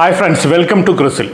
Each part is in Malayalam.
ഹായ് ഫ്രണ്ട്സ് വെൽക്കം ടു ക്രിസിൽ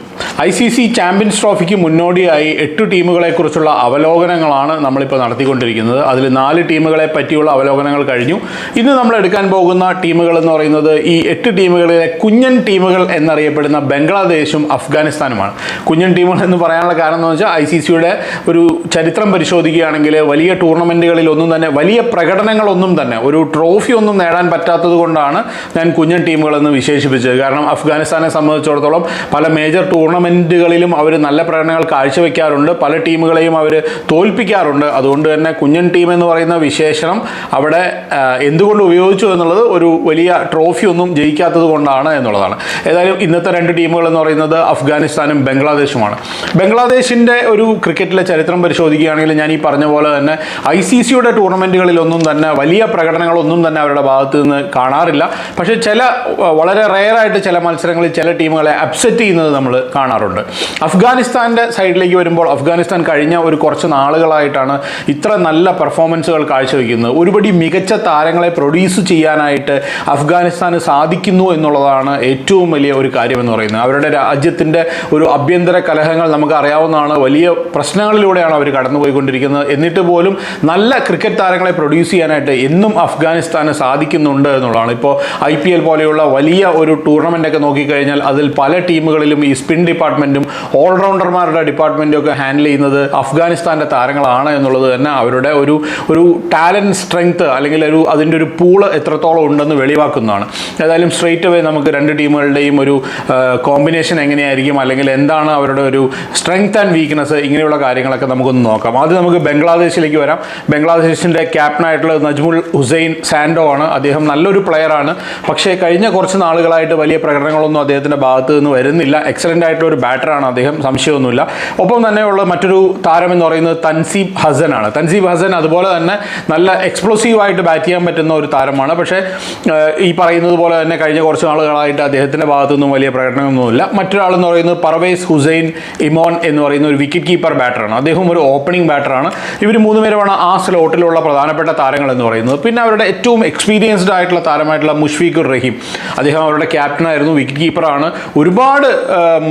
ഐ സി സി ചാമ്പ്യൻസ് ട്രോഫിക്ക് മുന്നോടിയായി എട്ട് ടീമുകളെക്കുറിച്ചുള്ള അവലോകനങ്ങളാണ് നമ്മളിപ്പോൾ നടത്തിക്കൊണ്ടിരിക്കുന്നത്. അതിൽ നാല് ടീമുകളെ പറ്റിയുള്ള അവലോകനങ്ങൾ കഴിഞ്ഞു. ഇന്ന് നമ്മൾ എടുക്കാൻ പോകുന്ന ടീമുകൾ എന്ന് പറയുന്നത് ഈ എട്ട് ടീമുകളിലെ കുഞ്ഞൻ ടീമുകൾ എന്നറിയപ്പെടുന്ന ബംഗ്ലാദേശും അഫ്ഗാനിസ്ഥാനുമാണ്. കുഞ്ഞൻ ടീമുകൾ എന്ന് പറയാനുള്ള കാരണം എന്ന് വെച്ചാൽ ഐ സി സിയുടെ ഒരു ചരിത്രം പരിശോധിക്കുകയാണെങ്കിൽ വലിയ ടൂർണമെന്റുകളിൽ ഒന്നും തന്നെ വലിയ പ്രകടനങ്ങളൊന്നും തന്നെ ഒരു ട്രോഫി ഒന്നും നേടാൻ പറ്റാത്തത് കൊണ്ടാണ് ഞാൻ കുഞ്ഞൻ ടീമുകളെന്ന് വിശേഷിപ്പിച്ചത്. കാരണം അഫ്ഗാനിസ്ഥാനെ സംബന്ധിച്ചിടത്തോളം പല മേജർ ടൂർണമെന്റുകളിലും അവർ നല്ല പ്രകടനങ്ങൾ കാഴ്ചവെക്കാറുണ്ട്. പല ടീമുകളെയും അവർ തോൽപ്പിക്കാറുണ്ട്. അതുകൊണ്ട് തന്നെ കുഞ്ഞൻ ടീം എന്ന് പറയുന്ന വിശേഷണം അവിടെ എന്തുകൊണ്ട് ഉപയോഗിച്ചു എന്നുള്ളത് ഒരു വലിയ ട്രോഫി ഒന്നും ജയിക്കാത്തത് കൊണ്ടാണ് എന്നുള്ളതാണ്. ഏതായാലും ഇന്നത്തെ രണ്ട് ടീമുകൾ എന്ന് പറയുന്നത് അഫ്ഗാനിസ്ഥാനും ബംഗ്ലാദേശുമാണ്. ബംഗ്ലാദേശിന്റെ ഒരു ക്രിക്കറ്റിലെ ചരിത്രം പരിശോധിക്കുകയാണെങ്കിൽ ഞാൻ ഈ പറഞ്ഞ പോലെ തന്നെ ഐ സി സിയുടെ ടൂർണമെന്റുകളിലൊന്നും തന്നെ വലിയ പ്രകടനങ്ങളൊന്നും തന്നെ അവരുടെ ഭാഗത്ത് നിന്ന് കാണാറില്ല. പക്ഷേ ചില വളരെ റെയറായിട്ട് ചില മത്സരങ്ങളിൽ ചില ടീമുകളെ അപ്സെറ്റ് ചെയ്യുന്നത് നമ്മൾ കാണാറുണ്ട്. അഫ്ഗാനിസ്ഥാന്റെ സൈഡിലേക്ക് വരുമ്പോൾ അഫ്ഗാനിസ്ഥാൻ കഴിഞ്ഞ ഒരു കുറച്ച് നാളുകളായിട്ടാണ് ഇത്ര നല്ല പെർഫോമൻസുകൾ കാഴ്ചവെക്കുന്നത്. ഒരുപടി മികച്ച താരങ്ങളെ പ്രൊഡ്യൂസ് ചെയ്യാനായിട്ട് അഫ്ഗാനിസ്ഥാന് സാധിക്കുന്നു എന്നുള്ളതാണ് ഏറ്റവും വലിയ ഒരു കാര്യമെന്ന് പറയുന്നത്. അവരുടെ രാജ്യത്തിന്റെ ഒരു അഭ്യന്തര കലഹങ്ങൾ നമുക്ക് അറിയാവുന്നതാണ് വലിയ പ്രശ്നങ്ങളിലൂടെയാണ് അവർ കടന്നുപോയിക്കൊണ്ടിരിക്കുന്നത്. എന്നിട്ട് പോലും നല്ല ക്രിക്കറ്റ് താരങ്ങളെ പ്രൊഡ്യൂസ് ചെയ്യാനായിട്ട് എന്നും അഫ്ഗാനിസ്ഥാന് സാധിക്കുന്നുണ്ട് എന്നുള്ളതാണ്. ഇപ്പോൾ ഐ പോലെയുള്ള വലിയ ഒരു ടൂർണമെന്റ് ഒക്കെ നോക്കിക്കഴിഞ്ഞാൽ അതിൽ പല ടീമുകളിലും ഈ സ്പിൻ ഡിപ്പാർട്ട്മെന്റും ഓൾറൗണ്ടർമാരുടെ ഡിപ്പാർട്ട്മെന്റും ഒക്കെ ഹാൻഡിൽ ചെയ്യുന്നത് അഫ്ഗാനിസ്ഥാന്റെ താരങ്ങളാണ് എന്നുള്ളത് തന്നെ അവരുടെ ഒരു ഒരു ടാലന്റ് സ്ട്രെങ്ത് അല്ലെങ്കിൽ ഒരു അതിന്റെ ഒരു പൂൾ എത്രത്തോളം ഉണ്ടെന്ന് വെളിവാക്കുന്നതാണ്. ഏതായാലും സ്ട്രെയിറ്റ് അവേ നമുക്ക് രണ്ട് ടീമുകളുടെയും ഒരു കോമ്പിനേഷൻ എങ്ങനെയായിരിക്കും അല്ലെങ്കിൽ എന്താണ് അവരുടെ ഒരു സ്ട്രെങ്ത് ആൻഡ് വീക്ക്നെസ് ഇങ്ങനെയുള്ള കാര്യങ്ങളൊക്കെ നമുക്കൊന്ന് നോക്കാം. ആദ്യം നമുക്ക് ബംഗ്ലാദേശിലേക്ക് വരാം. ബംഗ്ലാദേശിന്റെ ക്യാപ്റ്റനായിട്ടുള്ള നജ്മുൽ ഹുസൈൻ സാൻഡോ ആണ്. അദ്ദേഹം നല്ലൊരു പ്ലെയറാണ് പക്ഷേ കഴിഞ്ഞ കുറച്ച് നാളുകളായിട്ട് വലിയ പ്രകടനങ്ങളൊന്നും അദ്ദേഹത്തിന്റെ ഭാഗത്ത് നിന്ന് വരുന്നില്ല. എക്സലന്റ് ആയിട്ടുള്ള ഒരു ബാറ്ററാണ് അദ്ദേഹം. സംശയമൊന്നുമില്ല. ഒപ്പം തന്നെയുള്ള മറ്റൊരു താരം എന്ന് പറയുന്നത് തൻസീബ് ഹസൻ ആണ്. തൻസീബ് ഹസൻ അതുപോലെ തന്നെ നല്ല എക്സ്പ്ലോസീവ് ആയിട്ട് ബാറ്റ് ചെയ്യാൻ പറ്റുന്ന ഒരു താരമാണ്. പക്ഷേ ഈ പറയുന്നത് പോലെ തന്നെ കഴിഞ്ഞ കുറച്ച് നാളുകളായിട്ട് അദ്ദേഹത്തിന്റെ ഭാഗത്തുനിന്നും വലിയ പ്രകടനമൊന്നുമില്ല മറ്റൊരാളെന്ന് പറയുന്നത് പർവേസ് ഹുസൈൻ ഇമോൻ എന്ന് പറയുന്ന ഒരു വിക്കറ്റ് കീപ്പർ ബാറ്ററാണ് അദ്ദേഹം ഒരു ഓപ്പണിംഗ് ബാറ്ററാണ് ഇവർ മൂന്ന് പേരുമാണ് ആ സ്ലോട്ടിലുള്ള പ്രധാനപ്പെട്ട താരങ്ങൾ എന്ന് പറയുന്നത്. പിന്നെ അവരുടെ ഏറ്റവും എക്സ്പീരിയൻസ്ഡ് ആയിട്ടുള്ള താരമായിട്ടുള്ള മുഷ്ഫീഖുർ റഹീം. അദ്ദേഹം അവരുടെ ക്യാപ്റ്റനായിരുന്നു വിക്കറ്റ് കീപ്പറാണ് ഒരുപാട്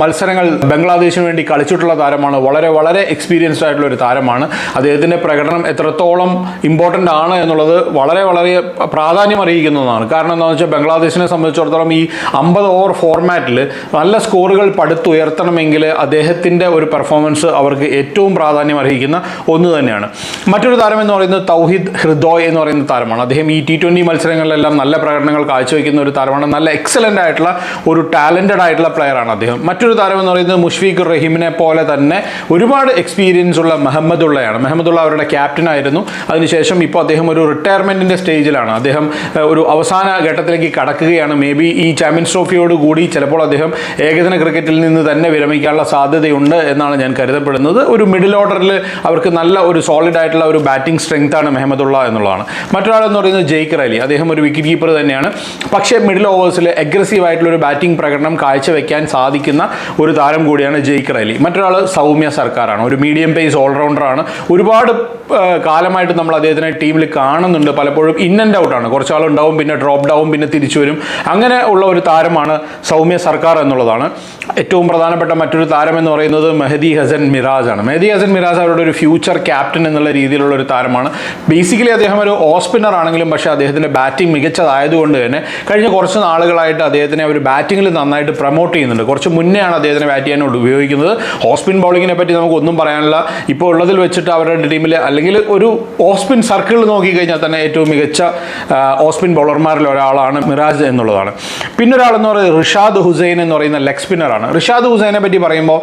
മത്സരങ്ങൾ ബംഗ്ലാദേശിന് വേണ്ടി കളിച്ചിട്ടുള്ള താരമാണ്. വളരെ വളരെ എക്സ്പീരിയൻസ്ഡ് ആയിട്ടുള്ള ഒരു താരമാണ്. അദ്ദേഹത്തിന്റെ പ്രകടനം എത്രത്തോളം ഇമ്പോർട്ടന്റ് ആണ് എന്നുള്ളത് വളരെ വളരെ പ്രാധാന്യം അറിയിക്കുന്നതാണ്. കാരണം എന്താണെന്ന് വെച്ചാൽ ബംഗ്ലാദേശിനെ സംബന്ധിച്ചിടത്തോളം ഈ അമ്പത് ഓവർ ഫോർമാറ്റിൽ നല്ല സ്കോറുകൾ പടുത്തുയർത്തണമെങ്കിൽ അദ്ദേഹത്തിന്റെ ഒരു പെർഫോമൻസ് അവർക്ക് ഏറ്റവും പ്രാധാന്യം അർഹിക്കുന്ന ഒന്ന് തന്നെയാണ്. മറ്റൊരു താരം എന്ന് പറയുന്നത് തൗഹിദ് ഹൃദോയ് എന്ന് പറയുന്ന താരമാണ്. അദ്ദേഹം ഈ ടി ട്വന്റി മത്സരങ്ങളിലെല്ലാം നല്ല പ്രകടനങ്ങൾ കാഴ്ചവെക്കുന്ന ഒരു താരമാണ്. നല്ല എക്സലന്റ് ആയിട്ടുള്ള ഒരു ടാലന്റഡ് ആയിട്ടുള്ള പ്ലെയറാണ് അദ്ദേഹം. മറ്റൊരു താരം എന്ന് പറയുന്നത് മുഷ്ഫീഖ് റഹീമിനെ പോലെ തന്നെ ഒരുപാട് എക്സ്പീരിയൻസ് ഉള്ള മെഹമ്മദുള്ളയാണ്. മെഹമ്മദുള്ള അവരുടെ ക്യാപ്റ്റൻ ആയിരുന്നു. അതിനുശേഷം ഇപ്പോൾ അദ്ദേഹം ഒരു റിട്ടയർമെന്റിന്റെ സ്റ്റേജിലാണ് അദ്ദേഹം ഒരു അവസാന ഘട്ടത്തിലേക്ക് കടക്കുകയാണ്. മേ ബി ഈ ചാമ്പ്യൻസ് ട്രോഫിയോട് കൂടി ചിലപ്പോൾ അദ്ദേഹം ഏകദിന ക്രിക്കറ്റിൽ നിന്ന് തന്നെ വിരമിക്കാനുള്ള സാധ്യതയുണ്ട് എന്നാണ് ഞാൻ കരുതപ്പെടുന്നത്. ഒരു മിഡിൽ ഓർഡറിൽ അവർക്ക് നല്ല ഒരു സോളിഡ് ആയിട്ടുള്ള ഒരു ബാറ്റിംഗ് സ്ട്രെങ്ത് ആണ് മെഹമ്മദുള്ള എന്നുള്ളതാണ്. മറ്റൊരാളെന്ന് പറയുന്നത് ജയ്ക്കർ അലി. അദ്ദേഹം ഒരു വിക്കറ്റ് കീപ്പർ തന്നെയാണ്. പക്ഷേ മിഡിൽ ഓവേഴ്സിൽ അഗ്രസീവ് ആയിട്ടുള്ള ഒരു ബാറ്റിംഗ് പ്രകടനം കാഴ്ചവെക്കാൻ സാധിക്കുന്ന ഒരു താരം കൂടിയാണ് ജയ്ക്ക് അലി മറ്റൊരാൾ സൗമ്യ സർക്കാരാണ്. ഒരു മീഡിയം പേസ് ഓൾറൗണ്ടറാണ് ഒരുപാട് കാലമായിട്ട് നമ്മൾ അദ്ദേഹത്തിനെ ടീമിൽ കാണുന്നുണ്ട്. പലപ്പോഴും ഇൻ ആൻഡ് ഔട്ടാണ് കുറച്ചാളുണ്ടാവും പിന്നെ ഡ്രോപ്പ് ഡൗൺ പിന്നെ തിരിച്ചു വരും. അങ്ങനെ ഉള്ള ഒരു താരമാണ് സൗമ്യ സർക്കാർ എന്നുള്ളതാണ്. ഏറ്റവും പ്രധാനപ്പെട്ട മറ്റൊരു താരം എന്ന് പറയുന്നത് മെഹദി ഹസൻ മിറാജ് ആണ്. മെഹദി ഹസൻ മിറാജ് അവരുടെ ഒരു ഫ്യൂച്ചർ ക്യാപ്റ്റൻ എന്നുള്ള രീതിയിലുള്ള ഒരു താരമാണ്. ബേസിക്കലി അദ്ദേഹം ഒരു ഓസ്പിന്നർ ആണെങ്കിലും പക്ഷേ അദ്ദേഹത്തിന്റെ ബാറ്റിംഗ് മികച്ചതായതുകൊണ്ട് തന്നെ കഴിഞ്ഞ കുറച്ച് നാളുകളായിട്ട് അദ്ദേഹത്തിനെ അവർ ബാറ്റിങ്ങിൽ നന്നായിട്ട് പ്രൊമോട്ട് ചെയ്യുന്നുണ്ട്. കുറച്ച് മുന്നെയാണ് അദ്ദേഹത്തിനെ ബാറ്റ് ചെയ്യാനോട് ഉപയോഗിക്കുന്നത്. ഓസ്പിൻ ബൗളിങ്ങിനെ പറ്റി നമുക്ക് ഒന്നും പറയാനില്ല. ഇപ്പോൾ ഉള്ളതിൽ വെച്ചിട്ട് അവരുടെ ടീമിൽ അല്ലെങ്കിൽ ഒരു ഓസ്പിൻ സർക്കിൾ നോക്കിക്കഴിഞ്ഞാൽ തന്നെ ഏറ്റവും മികച്ച ഓസ്പിൻ ബൗളർമാരിൽ ഒരാളാണ് മിറാജ് എന്നുള്ളതാണ്. പിന്നൊരാളെന്ന് പറയുന്നത് റിഷാദ് ഹുസൈൻ എന്ന് പറയുന്ന ലെഗ് സ്പിന്നറാണ് റിഷാദ് ഹുസൈനെ പറ്റി പറയുമ്പോൾ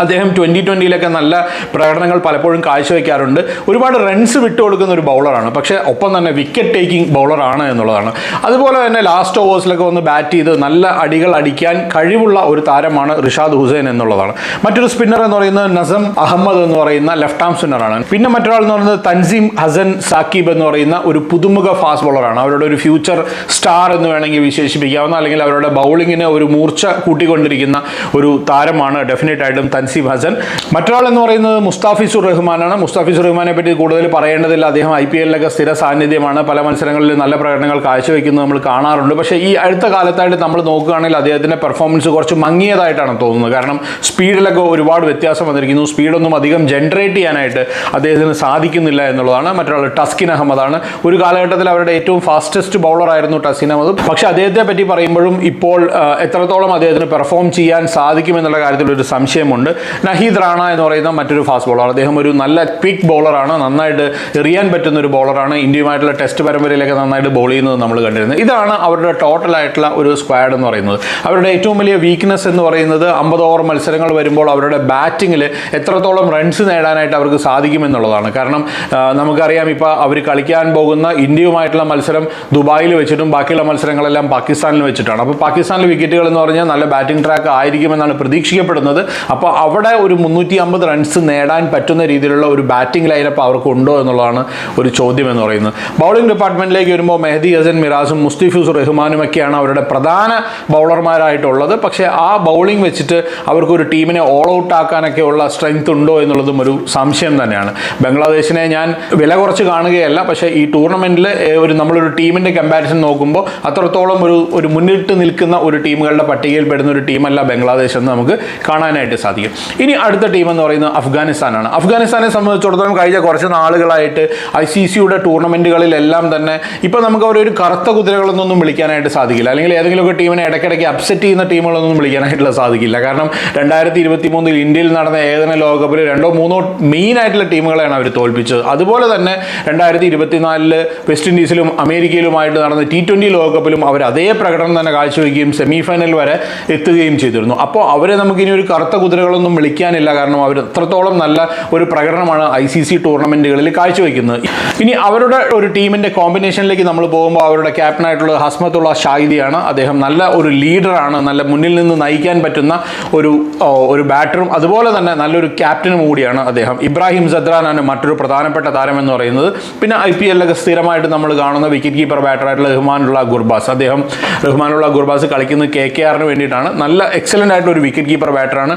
അദ്ദേഹം ട്വന്റി ട്വന്റിയിലൊക്കെ നല്ല പ്രകടനങ്ങൾ പലപ്പോഴും കാഴ്ചവെക്കാറുണ്ട്. ഒരുപാട് റൺസ് വിട്ടുകൊടുക്കുന്ന ഒരു ബൗളറാണ് പക്ഷേ ഒപ്പം തന്നെ വിക്കറ്റ് ടേക്കിംഗ് ബൗളറാണ് എന്നുള്ളതാണ്. അതുപോലെ തന്നെ ലാസ്റ്റ് ഓവേഴ്സിലൊക്കെ വന്ന് ബാറ്റ് ചെയ്ത് നല്ല അടികൾ അടിക്കാൻ കഴിവുള്ള ഒരു താരമാണ് റിഷാദ് ഹുസൈൻ എന്നുള്ളതാണ്. മറ്റൊരു സ്പിന്നർ എന്ന് പറയുന്നത് നസം അഹമ്മദ് എന്ന് പറയുന്ന ലെഫ്റ്റ് ആം സ്പിന്നറാണ് പിന്നെ മറ്റൊരാൾ എന്ന് പറയുന്നത് തൻസീം ഹസൻ സാക്കിബ് എന്ന് പറയുന്ന ഒരു പുതുമുഖ ഫാസ്റ്റ് ബോളറാണ് അവരുടെ ഒരു ഫ്യൂച്ചർ സ്റ്റാർ എന്ന് വേണമെങ്കിൽ വിശേഷിപ്പിക്കാവുന്ന അല്ലെങ്കിൽ അവരുടെ ബൗളിങ്ങിന് ഒരു മൂർച്ച കൂട്ടിക്കൊണ്ടിരിക്കുന്ന ഒരു താരമാണ്. ഡെഫിനറ്റ് ആയിട്ടും തൻ തൻസീം ഹസൻ മറ്റൊരാൾ എന്ന് പറയുന്നത് മുസ്താഫിസുർ റഹ്മാനാണ്. മുസ്താഫിസുർ റഹ്മാനെ പറ്റി കൂടുതൽ പറയേണ്ടതില്ല. അദ്ദേഹം ഐ പി എല്ലിലൊക്കെ സ്ഥിര സാന്നിധ്യമാണ്. പല മത്സരങ്ങളിൽ നല്ല പ്രകടനങ്ങൾ കാഴ്ചവെക്കുന്നത് നമ്മൾ കാണാറുണ്ട്. പക്ഷേ ഈ അടുത്ത കാലത്തായിട്ട് നമ്മൾ നോക്കുകയാണെങ്കിൽ അദ്ദേഹത്തിന്റെ പെർഫോമൻസ് കുറച്ച് മങ്ങിയതായിട്ടാണ് തോന്നുന്നത്. കാരണം സ്പീഡിലൊക്കെ ഒരുപാട് വ്യത്യാസം വന്നിരിക്കുന്നു. സ്പീഡൊന്നും അധികം ജനറേറ്റ് ചെയ്യാനായിട്ട് അദ്ദേഹത്തിന് സാധിക്കുന്നില്ല എന്നുള്ളതാണ്. മറ്റൊരാൾ ടസ്കിൻ അഹമ്മദാണ്. ഒരു കാലഘട്ടത്തിൽ അവരുടെ ഏറ്റവും ഫാസ്റ്റസ്റ്റ് ബൗളറായിരുന്നു ടസ്കിൻ അഹമ്മദ്. പക്ഷേ അദ്ദേഹത്തെ പറ്റി പറയുമ്പോഴും ഇപ്പോൾ എത്രത്തോളം അദ്ദേഹത്തിന് പെർഫോം ചെയ്യാൻ സാധിക്കുമെന്നുള്ള കാര്യത്തിൽ ഒരു സംശയമുണ്ട്. നഹീദ് റാണ എന്ന് പറയുന്ന മറ്റൊരു ഫാസ്റ്റ് ബോളർ അദ്ദേഹം ഒരു നല്ല ക്വിക്ക് ബോളറാണ് നന്നായിട്ട് എറിയാൻ പറ്റുന്ന ഒരു ബോളറാണ് ഇന്ത്യയുമായിട്ടുള്ള ടെസ്റ്റ് പരമ്പരയിലൊക്കെ നന്നായിട്ട് ബോൾ ചെയ്യുന്നത് നമ്മൾ കണ്ടിരുന്നത് ഇതാണ് അവരുടെ ടോട്ടൽ ആയിട്ടുള്ള ഒരു സ്ക്വാഡ് എന്ന് പറയുന്നത്. അവരുടെ ഏറ്റവും വലിയ വീക്ക്നെസ് എന്ന് പറയുന്നത് അമ്പത് ഓവർ മത്സരങ്ങൾ വരുമ്പോൾ അവരുടെ ബാറ്റിങ്ങിൽ എത്രത്തോളം റൺസ് നേടാനായിട്ട് അവർക്ക് സാധിക്കുമെന്നുള്ളതാണ് കാരണം നമുക്കറിയാം ഇപ്പോൾ അവർ കളിക്കാൻ പോകുന്ന ഇന്ത്യയുമായിട്ടുള്ള മത്സരം ദുബായിൽ വെച്ചിട്ടും ബാക്കിയുള്ള മത്സരങ്ങളെല്ലാം പാകിസ്ഥാനിൽ വെച്ചിട്ടാണ്. അപ്പോൾ പാകിസ്ഥാനിലെ വിക്കറ്റുകൾ എന്ന് പറഞ്ഞാൽ നല്ല ബാറ്റിംഗ് ട്രാക്ക് ആയിരിക്കുമെന്നാണ് പ്രതീക്ഷിക്കപ്പെടുന്നത്. അപ്പോൾ അവിടെ ഒരു മുന്നൂറ്റി അമ്പത് റൺസ് നേടാൻ പറ്റുന്ന രീതിയിലുള്ള ഒരു ബാറ്റിംഗ് ലൈനപ്പ് അവർക്ക് ഉണ്ടോ എന്നുള്ളതാണ് ഒരു ചോദ്യം എന്ന് പറയുന്നത്. ബൗളിംഗ് ഡിപ്പാർട്ട്മെന്റിലേക്ക് വരുമ്പോൾ മെഹദി ഹസൻ മിറാസും മുസ്തിഫിസുർ റഹ്മാനും ഒക്കെയാണ് അവരുടെ പ്രധാന ബൗളർമാരായിട്ടുള്ളത് പക്ഷേ ആ ബൗളിംഗ് വെച്ചിട്ട് അവർക്ക് ഒരു ടീമിനെ ഓൾ ഔട്ട് ആക്കാനൊക്കെ ഉള്ള സ്ട്രെങ്ത് ഉണ്ടോ എന്നുള്ളതും ഒരു സംശയം തന്നെയാണ്. ബംഗ്ലാദേശിനെ ഞാൻ വില കുറച്ച് കാണുകയല്ല പക്ഷേ ഈ ടൂർണമെന്റിൽ ഒരു നമ്മളൊരു ടീമിന്റെ കമ്പാരിസൺ നോക്കുമ്പോൾ അത്രത്തോളം ഒരു ഒരു മുന്നിട്ട് നിൽക്കുന്ന ഒരു ടീമുകളുടെ പട്ടികയിൽ പെടുന്ന ഒരു ടീമല്ല ബംഗ്ലാദേശ് എന്ന് നമുക്ക് കാണാനായിട്ട് സാധിക്കും. ഇനി അടുത്ത ടീം എന്ന് പറയുന്നത് അഫ്ഗാനിസ്ഥാനാണ്. അഫ്ഗാനിസ്ഥാനെ സംബന്ധിച്ചിടത്തോളം കഴിഞ്ഞ കുറച്ച് നാളുകളായിട്ട് ഐ സി സിയുടെ ടൂർണമെന്റുകളിലെല്ലാം തന്നെ ഇപ്പോൾ നമുക്ക് അവരൊരു കറുത്ത കുതിരകളൊന്നും വിളിക്കാനായിട്ട് സാധിക്കില്ല. അല്ലെങ്കിൽ ഏതെങ്കിലുമൊക്കെ ടീമിനെ ഇടയ്ക്കിടയ്ക്ക് അപ്സെറ്റ് ചെയ്യുന്ന ടീമുകളൊന്നും വിളിക്കാനായിട്ടുള്ള സാധിക്കില്ല. കാരണം രണ്ടായിരത്തി ഇരുപത്തി മൂന്നിൽ ഇന്ത്യയിൽ നടന്ന ഏകദിന ലോകകപ്പിൽ രണ്ടോ മൂന്നോ മെയിൻ ആയിട്ടുള്ള ടീമുകളെയാണ് അവർ തോൽപ്പിച്ചത്. അതുപോലെ തന്നെ രണ്ടായിരത്തി ഇരുപത്തിനാലിൽ വെസ്റ്റ് ഇൻഡീസിലും അമേരിക്കയിലുമായിട്ട് നടന്ന ടി ട്വന്റി ലോകകപ്പിലും അവർ അതേ പ്രകടനം തന്നെ കാഴ്ചവെക്കുകയും സെമി ഫൈനൽ വരെ എത്തുകയും ചെയ്തിരുന്നു. അപ്പോൾ അവരെ നമുക്കിനി ഒരു കറുത്ത കുതിരകളൊന്നും വിളിക്കാനില്ല. കാരണം അവർ എത്രത്തോളം നല്ല ഒരു പ്രകടനമാണ് ഐ സി സി ടൂർണമെന്റുകളിൽ കാഴ്ചവെക്കുന്നത്. ഇനി അവരുടെ ഒരു ടീമിന്റെ കോമ്പിനേഷനിലേക്ക് നമ്മൾ പോകുമ്പോൾ അവരുടെ ക്യാപ്റ്റനായിട്ടുള്ള ഹസ്മത്തുള്ള ഷാഹിദിയാണ്. അദ്ദേഹം നല്ല ഒരു ലീഡറാണ്. നല്ല മുന്നിൽ നിന്ന് നയിക്കാൻ പറ്റുന്ന ഒരു ഒരു ബാറ്ററും അതുപോലെ തന്നെ നല്ലൊരു ക്യാപ്റ്റനും കൂടിയാണ് അദ്ദേഹം. ഇബ്രാഹിം സദ്രാനാണ് മറ്റൊരു പ്രധാനപ്പെട്ട താരം എന്ന് പറയുന്നത്. പിന്നെ ഐ പി എല്ലൊക്കെ സ്ഥിരമായിട്ട് നമ്മൾ കാണുന്ന വിക്കറ്റ് കീപ്പർ ബാറ്ററായിട്ടുള്ള റഹ്മാനുള്ള ഗുർബാസ്. അദ്ദേഹം റഹ്മാനുള്ള ഗുർബാസ് കളിക്കുന്നത് കെ കെ ആറിന് വേണ്ടിയിട്ടാണ്. നല്ല എക്സലന്റ് ആയിട്ടുള്ള ഒരു വിക്കറ്റ് കീപ്പർ ബാറ്ററാണ്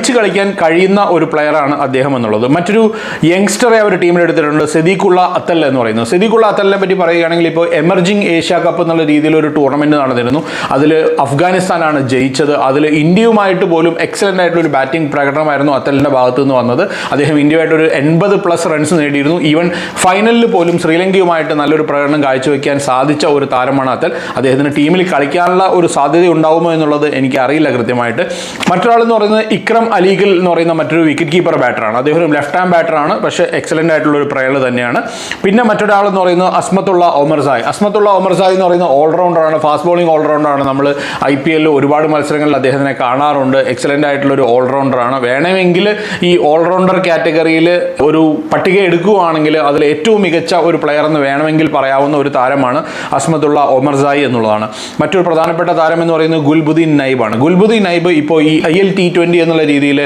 അടിച്ചു കളിക്കാൻ കഴിയുന്ന ഒരു പ്ലെയറാണ് അദ്ദേഹം എന്നുള്ളത്. മറ്റൊരു യങ്സ്റ്ററെ അവർ ടീമിൽ എടുത്തിട്ടുണ്ട് സെദീഖുള്ള അത്തൽ എന്ന് പറയുന്നത്. സെദീഖുള്ള അത്തലിനെ പറ്റി പറയുകയാണെങ്കിൽ ഇപ്പോൾ എമർജിംഗ് ഏഷ്യ കപ്പ് എന്നുള്ള രീതിയിൽ ഒരു ടൂർണമെന്റ് നടന്നിരുന്നു. അതിൽ അഫ്ഗാനിസ്ഥാനാണ് ജയിച്ചത്. അതിൽ ഇന്ത്യയുമായിട്ട് പോലും എക്സലന്റ് ആയിട്ടുള്ള ഒരു ബാറ്റിംഗ് പ്രകടനമായിരുന്നു അത്തലിന്റെ ഭാഗത്തു നിന്ന് വന്നത്. അദ്ദേഹം ഇന്ത്യയുമായിട്ട് ഒരു എൺപത് പ്ലസ് റൺസ് നേടിയിരുന്നു. ഈവൻ ഫൈനലിൽ പോലും ശ്രീലങ്കയുമായിട്ട് നല്ലൊരു പ്രകടനം കാഴ്ചവെക്കാൻ സാധിച്ച ഒരു താരമാണ് അത്തൽ. അദ്ദേഹത്തിന് ടീമിൽ കളിക്കാനുള്ള ഒരു സാധ്യത ഉണ്ടാവുമോ എന്നുള്ളത് എനിക്ക് അറിയില്ല കൃത്യമായിട്ട്. മറ്റൊരാൾ എന്ന് പറയുന്നത് ഇക്രം അലീഗൽ എന്ന് പറയുന്ന മറ്റൊരു വിക്കറ്റ് കീപ്പർ ബാറ്ററാണ് അദ്ദേഹം ഒരു ലെഫ്റ്റ് ഹാൻഡ് ബാറ്ററാണ് പക്ഷേ എക്സലന്റ് ആയിട്ടുള്ള ഒരു പ്ലെയർ തന്നെയാണ്. പിന്നെ മറ്റൊരാൾ എന്ന് പറയുന്നത് അസ്മത്തുള്ള ഒമർസായ് അസ്മത്തുള്ള ഒമർസായ് എന്ന് പറയുന്ന ഓൾറൗണ്ടറാണ് ഫാസ്റ്റ് ബോളിംഗ് ഓൾറൗണ്ടറാണ് നമ്മൾ ഐ പി എല്ലിൽ ഒരുപാട് മത്സരങ്ങളിൽ അദ്ദേഹത്തിനെ കാണാറുണ്ട്. എക്സലന്റ് ആയിട്ടുള്ള ഒരു ഓൾറൗണ്ടറാണ് വേണമെങ്കിൽ ഈ ഓൾറൗണ്ടർ കാറ്റഗറിയിൽ ഒരു പട്ടിക എടുക്കുകയാണെങ്കിൽ അതിൽ ഏറ്റവും മികച്ച ഒരു പ്ലെയർ എന്ന് വേണമെങ്കിൽ പറയാവുന്ന ഒരു താരമാണ് അസ്മത്തുള്ള ഒമർസായി എന്നുള്ളതാണ്. മറ്റൊരു പ്രധാനപ്പെട്ട താരം എന്ന് പറയുന്നത് ഗുൽബുദ്ദീൻ നൈബാണ് ഗുൽബുദ്ദീൻ നൈബ് ഇപ്പോൾ ഈ ഐ എൽ ടി ട്വന്റി എന്നുള്ള രീതിയിൽ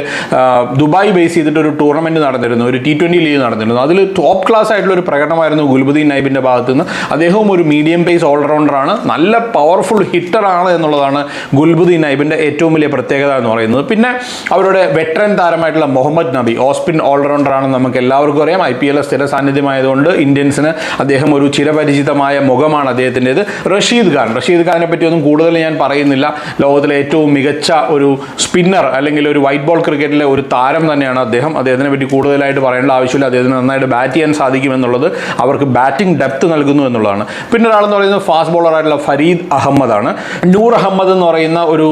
ദുബായ് ബേസ് ചെയ്തിട്ട് ഒരു ടൂർണമെന്റ് നടന്നിരുന്നു ഒരു ടി ട്വന്റി ലീഗ് നടന്നിരുന്നു. അതിൽ ടോപ്പ് ക്ലാസ് ആയിട്ടുള്ള ഒരു പ്രകടനമായിരുന്നു ഗുൽബുദ്ദീൻ നൈബിന്റെ ഭാഗത്ത് നിന്ന് അദ്ദേഹവും ഒരു മീഡിയം പേസ് ഓൾറൗണ്ടറാണ് നല്ല പവർഫുൾ ഹിറ്ററാണ് എന്നുള്ളതാണ് ഗുൽബുദ്ദീൻ നൈബിന്റെ ഏറ്റവും വലിയ പ്രത്യേകത എന്ന് പറയുന്നത്. പിന്നെ അവരുടെ വെറ്ററൻ താരമായിട്ടുള്ള മുഹമ്മദ് നബി ഓസ്പിൻ ഓൾറൗണ്ടറാണെന്ന് നമുക്ക് എല്ലാവർക്കും അറിയാം. ഐ പി എൽ സ്ഥിര സാന്നിധ്യമായതുകൊണ്ട് ഇന്ത്യൻസിന് അദ്ദേഹം ഒരു ചിരപരിചിതമായ മുഖമാണ് അദ്ദേഹത്തിന്റെത്. റഷീദ് ഖാൻ റഷീദ് ഖാനെ പറ്റിയൊന്നും കൂടുതൽ ഞാൻ പറയുന്നില്ല. ലോകത്തിലെ ഏറ്റവും മികച്ച ഒരു സ്പിന്നർ അല്ലെങ്കിൽ ഒരു വൈറ്റ് ബോൾ ക്രിക്കറ്റിലെ ഒരു താരം തന്നെയാണ് അദ്ദേഹം. അദ്ദേഹത്തിനെ പറ്റി കൂടുതലായിട്ട് പറയേണ്ട ആവശ്യമില്ല. അദ്ദേഹത്തിന് നന്നായിട്ട് ബാറ്റ് ചെയ്യാൻ സാധിക്കും എന്നുള്ളത് അവർക്ക് ബാറ്റിംഗ് ഡെപ്ത് നൽകുന്നു എന്നുള്ളതാണ്. പിന്നെ ഒരാളെന്ന് പറയുന്നത് ഫാസ്റ്റ് ബോളറായിട്ടുള്ള ഫരീദ് അഹമ്മദാണ്. നൂർ അഹമ്മദ് എന്ന് പറയുന്ന ഒരു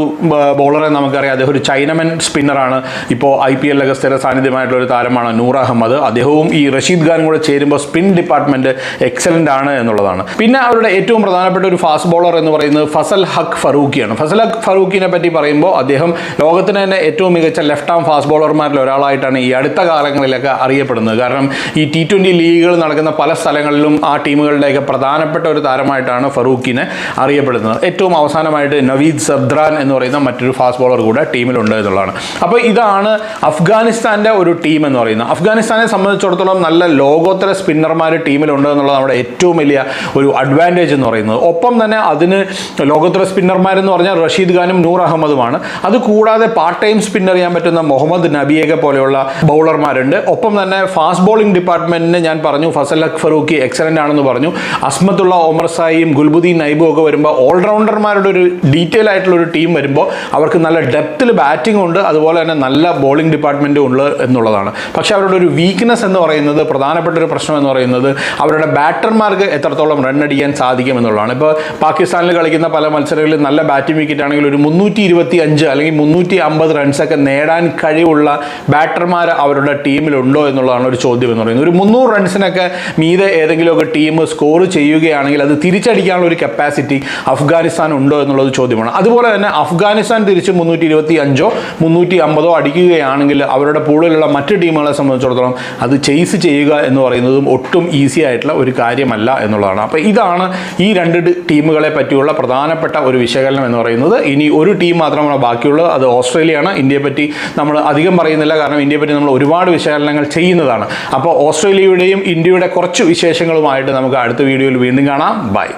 ബോളറെ നമുക്കറിയാം. അദ്ദേഹം ഒരു ചൈനമൻ സ്പിന്നറാണ് ഇപ്പോൾ ഐ പി എല്ലൊക്കെ സ്ഥിര സാന്നിധ്യമായിട്ടുള്ള ഒരു താരമാണ് നൂർ അഹമ്മദ്. അദ്ദേഹവും ഈ റഷീദ് ഖാനും കൂടെ ചേരുമ്പോൾ സ്പിൻ ഡിപ്പാർട്ട്മെന്റ് എക്സലന്റ് ആണ് എന്നുള്ളതാണ്. പിന്നെ അവരുടെ ഏറ്റവും പ്രധാനപ്പെട്ട ഒരു ഫാസ്റ്റ് ബോളർ എന്ന് പറയുന്നത് ഫസൽ ഹക്ക് ഫറൂഖിയാണ്. ഫസൽ ഹക്ക് ഫറൂഖിനെ പറ്റി പറയുമ്പോൾ അദ്ദേഹം ലോകത്തിന് തന്നെ ഏറ്റവും മികച്ച ലെഫ്റ്റ് ആം ഫാസ്റ്റ് ബോളർമാരിൽ ഒരാളായിട്ടാണ് ഈ അടുത്ത കാലങ്ങളിലൊക്കെ അറിയപ്പെടുന്നത്. കാരണം ഈ ടി ട്വന്റി ലീഗുകൾ നടക്കുന്ന പല സ്ഥലങ്ങളിലും ആ ടീമുകളുടെയൊക്കെ പ്രധാനപ്പെട്ട ഒരു താരമായിട്ടാണ് ഫറൂഖിനെ അറിയപ്പെടുന്നത്. ഏറ്റവും അവസാനമായിട്ട് നവീദ് സബ്ദ്രാൻ എന്ന് പറയുന്ന മറ്റൊരു ഫാസ്റ്റ് ബോളർ കൂടെ ടീമിലുണ്ട് എന്നുള്ളതാണ്. അപ്പോൾ ഇതാണ് അഫ്ഗാനിസ്ഥാന്റെ ഒരു ടീം എന്ന് പറയുന്നത്. അഫ്ഗാനിസ്ഥാനെ സംബന്ധിച്ചിടത്തോളം നല്ല ലോകോത്തര സ്പിന്നർമാർ ടീമിലുണ്ട് എന്നുള്ളത് നമ്മുടെ ഏറ്റവും വലിയ ഒരു അഡ്വാന്റേജ് എന്ന് പറയുന്നത്. ഒപ്പം തന്നെ അതിന് ലോകോത്തര സ്പിന്നർമാരെന്ന് പറഞ്ഞാൽ റഷീദ് ഖാനും നൂർ അഹമ്മദുമാണ്. അത് കൂടാതെ പാർട്ട് ടൈം സ്പിന്നർ ചെയ്യാൻ പറ്റുന്ന മുഹമ്മദ് നബിയൊക്കെ പോലെയുള്ള ബൗളർമാരുണ്ട്. ഒപ്പം തന്നെ ഫാസ്റ്റ് ബോളിംഗ് ഡിപ്പാർട്ട്മെന്റിന് ഞാൻ പറഞ്ഞു ഫസൽ അക് ഫറൂഖി എക്സലന്റ് ആണെന്ന് പറഞ്ഞു. അസ്മത്തുള്ള ഒമർ സായിയും ഗുൽബുദ്ദീൻ നൈബും ഒക്കെ വരുമ്പോൾ ഓൾറൗണ്ടർമാരുടെ ഒരു ഡീറ്റെയിൽ ആയിട്ടുള്ള ഒരു ടീം വരുമ്പോൾ അവർക്ക് നല്ല ഡെപ്തിൽ ബാറ്റിംഗ് ഉണ്ട്. അതുപോലെ തന്നെ നല്ല ബോളിംഗ് ഡിപ്പാർട്ട്മെന്റും ഉള്ളത് എന്നുള്ളതാണ്. പക്ഷേ അവരുടെ ഒരു വീക്ക്നെസ് എന്ന് പറയുന്നത് പ്രധാനപ്പെട്ട ഒരു പ്രശ്നം എന്ന് പറയുന്നത് അവരുടെ ബാറ്റർമാർക്ക് എത്രത്തോളം റൺ അടിക്കാൻ സാധിക്കും എന്നുള്ളതാണ്. ഇപ്പോൾ പാകിസ്ഥാനിൽ കളിക്കുന്ന പല മത്സരങ്ങളിൽ നല്ല ബാറ്റിംഗ് വിക്കറ്റ് ആണെങ്കിൽ ഒരു മുന്നൂറ്റി ഇരുപത്തി അഞ്ച് അല്ലെങ്കിൽ മുന്നൂറ്റി അമ്പത് റൺസൊക്കെ നേടാൻ കഴിവുള്ള ബാറ്റർമാർ അവരുടെ ടീമിലുണ്ടോ എന്നുള്ളതാണ് ഒരു ചോദ്യം എന്ന് പറയുന്നത്. ഒരു മുന്നൂറ് റൺസിനൊക്കെ മീതെ ഏതെങ്കിലുമൊക്കെ ടീം സ്കോർ ചെയ്യുകയാണെങ്കിൽ അത് തിരിച്ചടിക്കാനുള്ള ഒരു കപ്പാസിറ്റി അഫ്ഗാനിസ്ഥാൻ ഉണ്ടോ എന്നുള്ളത് ചോദ്യമാണ്. അതുപോലെ തന്നെ അഫ്ഗാനിസ്ഥാൻ തിരിച്ച് മുന്നൂറ്റി ഇരുപത്തി അഞ്ചോ മുന്നൂറ്റി അമ്പതോ അടിക്കുകയാണെങ്കിൽ അവരുടെ പൂളിലുള്ള മറ്റ് ടീമുകളെ സംബന്ധിച്ചിടത്തോളം അത് ചെയ്സ് ചെയ്യുക എന്ന് പറയുന്നതും ഒട്ടും ഈസി ആയിട്ടുള്ള ഒരു കാര്യമല്ല എന്നുള്ളതാണ്. അപ്പോൾ ഇതാണ് ഈ രണ്ട് ടീമുകളെ പറ്റിയുള്ള പ്രധാനപ്പെട്ട ഒരു വിശകലനം എന്ന് പറയുന്നത്. ഇനി ഒരു ടീം മാത്രമാണ് ബാക്കിയുള്ളത്. അത് ഓസ്ട്രേലിയയാണ്. ഇന്ത്യയെ പറ്റി നമ്മൾ അധികം പറയുന്നില്ല. കാരണം ഇന്ത്യയെ പറ്റി നമ്മൾ ഒരുപാട് വിശകലനങ്ങൾ ചെയ്യുന്നതാണ്. അപ്പോൾ ഓസ്ട്രേലിയയുടെയും ഇന്ത്യയുടെ കുറച്ച് വിശേഷങ്ങളുമായിട്ട് നമുക്ക് അടുത്ത വീഡിയോയിൽ വീണ്ടും കാണാം. ബൈ.